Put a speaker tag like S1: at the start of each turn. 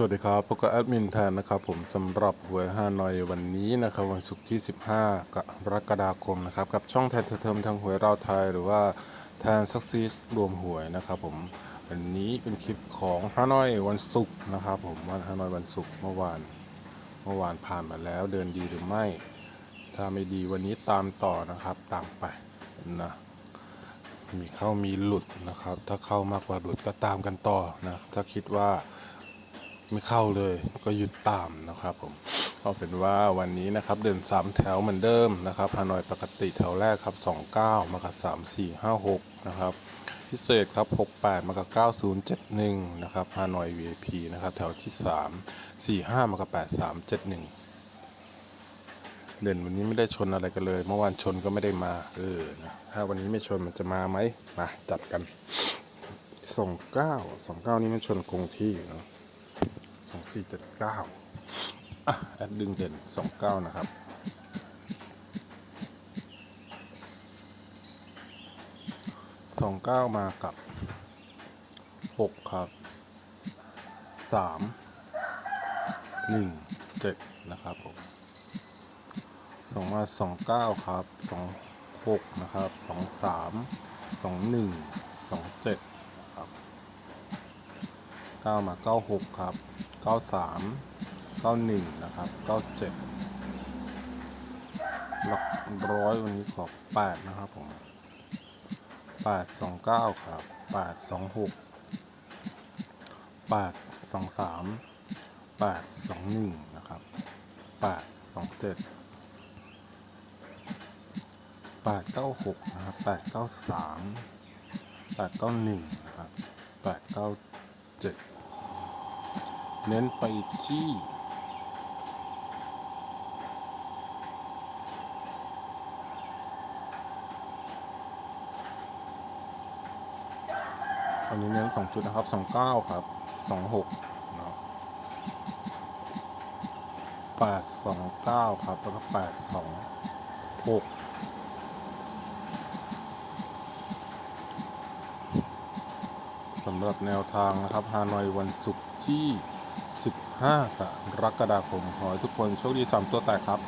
S1: สวัสดีครับพบกับแอดมินแทนนะครับผมสำหรับหวยฮานอยวันนี้นะครับวันศุกร์ที่ 15 กรกฎาคมนะครับกับช่องแทนเทอมทางหวยเราไทย หรือว่าแทนซักซีสรวมหวยนะครับผมวันนี้เป็นคลิปของฮานอยวันศุกร์นะครับผมวันฮานอยวันศุกร์เมื่อวาน เมื่อวานผ่านมาแล้วเดินดีหรือไม่ ถ้าไม่ดีวันนี้ตามต่อนะครับตามไปนะมีเข้ามีหลุดนะครับ ถ้าเข้ามากกว่าหลุดก็ตามกันต่อนะถ้าคิดว่า ไม่เข้าเลยก็หยุดตามนะครับผมเอาเป็นว่าวันนี้นะครับเดินสามแถวเหมือนเดิมนะครับฮานอยปกติแถวแรกครับ 29มากับ3 4 5 6นะครับพิเศษครับ 68มากับ9071นะครับฮานอย VIP นะครับแถวที่ 3 45มากับ8371เด่นวันนี้ไม่ได้ชนอะไรกันเลย เมื่อวานชนก็ไม่ได้มาเออนะถ้าวันนี้ไม่ชนมันจะมาไหมมาจัดกันส่งเก้าสองเก้านี้มันชนคงที่อยู่เนอะ สองสี่เจ็ดเก้าแอดดึงเด่นสองเก้านะครับสองเก้ามากับหกครับสามหนึ่งเจ็ดนะครับผมสองมาสองเก้าครับสองหกนะครับสองสามสองหนึ่งสองเจ็ดครับเก้ามาเก้าหกครับ เก้าสามเก้าหนึ่งนะครับเก้าเจ็ดหลักร้อยวันนี้ขอแปดนะครับผมแปดสองเก้าครับแปดสองหกแปดสองสามแปดสองหนึ่งนะครับแปดสองเจ็ดแปดเก้าหกนะครับแปดเก้าสามแปดเก้าหนึ่งนะครับแปด เน้นไปที่ อันนี้เน้นสองจุดนะครับสองเก้าครับสองหกเนาะแปดสองเก้าครับ แล้วก็แปดสองหกสำหรับแนวทางนะครับฮานอยวันศุกร์ที่ 15กรกฎาคมขอให้ทุกคนโชคดีสามตัวแตกครับ